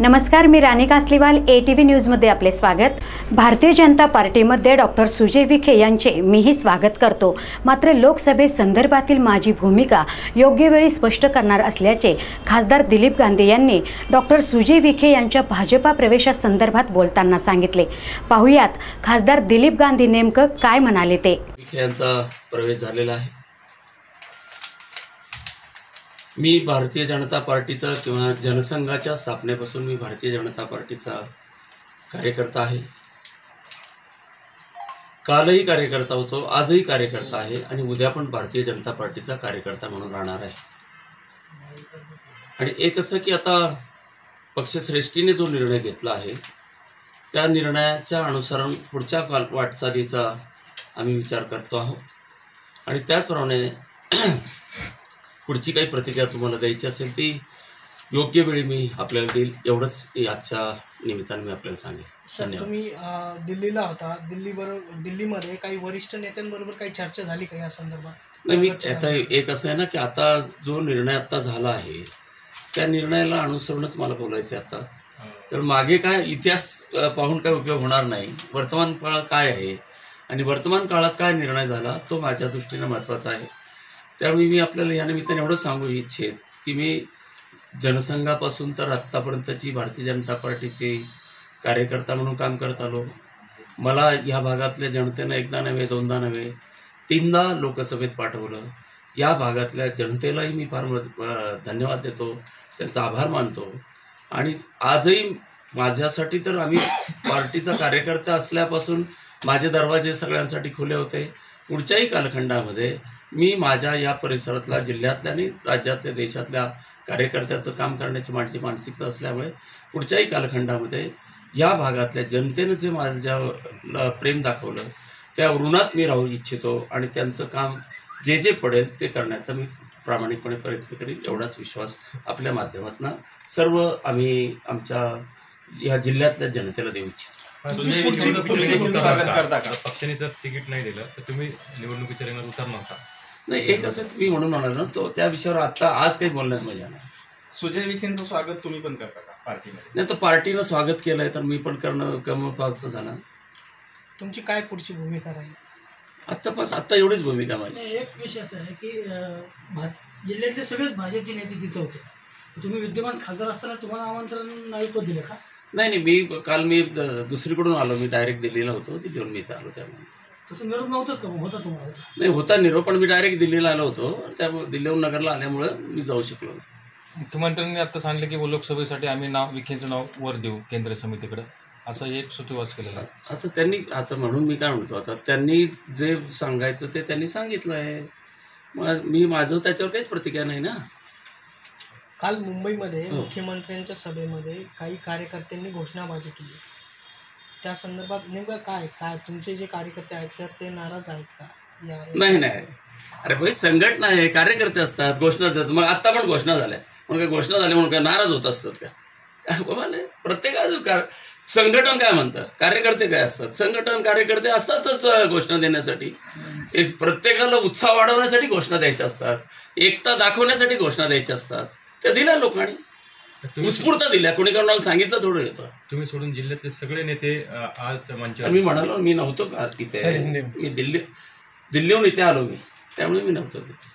नमस्कार मी Rani Kasliwal A T V न्यूजमध्ये आपले स्वागत. भारतीय जनता पार्टीमध्ये डॉक्टर सुजय विखे यांचे मीही स्वागत करतो. मात्र लोकसभेसंदर्भातील माझी भूमिका योग्य वेळी स्पष्ट करणार असल्याचे खासदार दिलीप गांधी यांनी डॉक्टर सुजय विखे यांच्या भाजपा प्रवेशासंदर्भात बोलताना सांगितले. पाहुयात खासदार दिलीप गांधी नेमकं काय म्हणाले ते? यांचा प्रवेश झालेला आहे. मी भारतीय जनता पार्टीचा किंवा जनसंघाच्या स्थापनेपासून मी भारतीय जनता पार्टीचा कार्यकर्ता आहे. कालही कार्यकर्ता होतो आजही कार्यकर्ता आहे आणि उद्या पण भारतीय जनता पार्टीचा कार्यकर्ता म्हणून राहणार आहे. आणि एक असं की आता पक्षश्रेष्ठीने जो निर्णय घेतला आहे त्या निर्णयाच्या अनुसरण पुढच्या काल वाटचालीचा आम्ही विचार करतो आहोत. आणि त्याचप्रमाणे पुढची काही प्रतिक्रिया तुम्हाला द्यायची असेल ती योग्य वेळी मी आपल्याला देईल एवढंच आजच्या निमित्ताने मी आपल्याला सांगेल सर धन्यवाद. तुम्ही अ, दिल्लीला होता. दिल्ली बरोबर दिल्लीमध्ये काही वरिष्ठ नेत्यांबरोबर काही चर्चा झाली का या संदर्भात? नाही मी आता एक असं आहे ना की आता जो निर्णय आता झाला आहे त्या निर्णयाला अनुसरूनच मला बोलायचं आहे आता. तर मागे काय इतिहास अ, पाहून काय उपयोग होणार नाही. वर्तमान काळ काय आहे आणि वर्तमान काळात काय निर्णय झाला तो माझ्या दृष्टीनं महत्त्वाचा आहे. त्यामुळे मी आपल्याला या निमित्ताने एवढं सांगू इच्छित की मी जनसंघापासून तर आत्तापर्यंतची भारतीय जनता पार्टीची कार्यकर्ता म्हणून काम करत आलो. मला ह्या भागातल्या जनतेनं एकदा नव्हे दोनदा नव्हे तीनदा लोकसभेत पाठवलं. या भागातल्या जनतेलाही मी फार धन्यवाद देतो त्यांचा आभार मानतो. आणि आजही माझ्यासाठी तर आम्ही पार्टीचा कार्यकर्ता असल्यापासून माझे दरवाजे सगळ्यांसाठी खुले होते. पुढच्याही कालखंडामध्ये मी माझ्या या परिसरातल्या जिल्ह्यातल्या आणि राज्यातल्या देशातल्या कार्यकर्त्याचं काम करण्याची माझी मानसिकता असल्यामुळे पुढच्याही कालखंडामध्ये या भागातल्या जनतेनं जे माझ्या प्रेम दाखवलं त्या ऋणात मी राहू इच्छितो आणि त्यांचं काम जे जे पडेल ते करण्याचा मी प्रामाणिकपणे प्रयत्न करीन एवढाच विश्वास आपल्या माध्यमातून सर्व आम्ही आमच्या या जिल्ह्यातल्या जनतेला देऊ इच्छितो? पक्षाने जर तिकीट नाही दिलं तर तुम्ही निवडणुकीच्या रिंगणात उतरणार का नाही एक असं तुम्ही म्हणून म्हणाल ना तो त्या विषयावर आता आज काही बोलण्यात मजा नाही. सुजय विखेंचं स्वागत तुम्ही पण करता का पार्टीमध्ये? नाही तर पार्टीनं स्वागत केलंय तर मी पण करणं कम पावतं झालं. तुमची काय पुढची भूमिका राहील? आत्तापास आत्ता एवढीच भूमिका माझी. नाही, एक विषय असा आहे की अं, भा- जिल्ह्यातले सगळेच भाजपचे नेते तिथं होते. तुम्ही विद्यमान खासदार असताना तुम्हाला आमंत्रण नाही तो दिलं का? नाही नाही मी काल मी द- दुसरीकडून आलो मी डायरेक्ट दिल्लीला होतो दिल्लीहून मी इथं आलो त्यामुळे. तसं निरोप नव्हतंच का मग? होता तुम्हाला होता. नाही होता निरोप पण मी डायरेक्ट दिल्लीला आलो होतो त्यामुळे दिल्लीहून नगरला आल्यामुळं मी जाऊ शकलो नाही. मुख्यमंत्र्यांनी आता सांगितलं की लोकसभेसाठी आम्ही नाव विखेंचं नाव वर देऊ केंद्रीय समितीकडे असं एक सुतोवाच केलेला आहे आता त्यांनी आता म्हणून मी काय म्हणतो आता त्यांनी जे सांगायचं ते त्यांनी सांगितलं आहे मग मी माझं त्याच्यावर काहीच प्रतिक्रिया नाही ना काल मुंबईमध्ये हो. मुख्यमंत्र्यांच्या सभेमध्ये काही कार्यकर्त्यांनी घोषणाबाजी केली त्या संदर्भात नेमकं काय काय? तुमचे जे कार्यकर्ते आहेत तर ते नाराज आहेत का? या नाही नाही. अरे भाई संघटना आहे कार्यकर्ते असतात घोषणा देतात. मग आत्ता पण घोषणा झाल्या मग काय घोषणा झाल्या म्हणून काय नाराज होत असतात का? काय प्रत्येकाचं कार संघटन काय म्हणतं? कार्यकर्ते काय असतात? संघटन कार्यकर्ते असतातच घोषणा देण्यासाठी. एक प्रत्येकाला उत्साह वाढवण्यासाठी घोषणा द्यायच्या असतात. एकता दाखवण्यासाठी घोषणा द्यायच्या असतात. त्या दिल्या लोकांनी. उत्स्फूर्त दिल्या. कोणी कोणाला सांगितलं थोडं येतं तुम्ही सोडून जिल्ह्यातले सगळे नेते आज मंचावर मी म्हणालो मी नव्हतो का इथे? मी दिल्ली दिल्लीहून इथे आलो मी. त्यामुळे मी नव्हतो तिथे.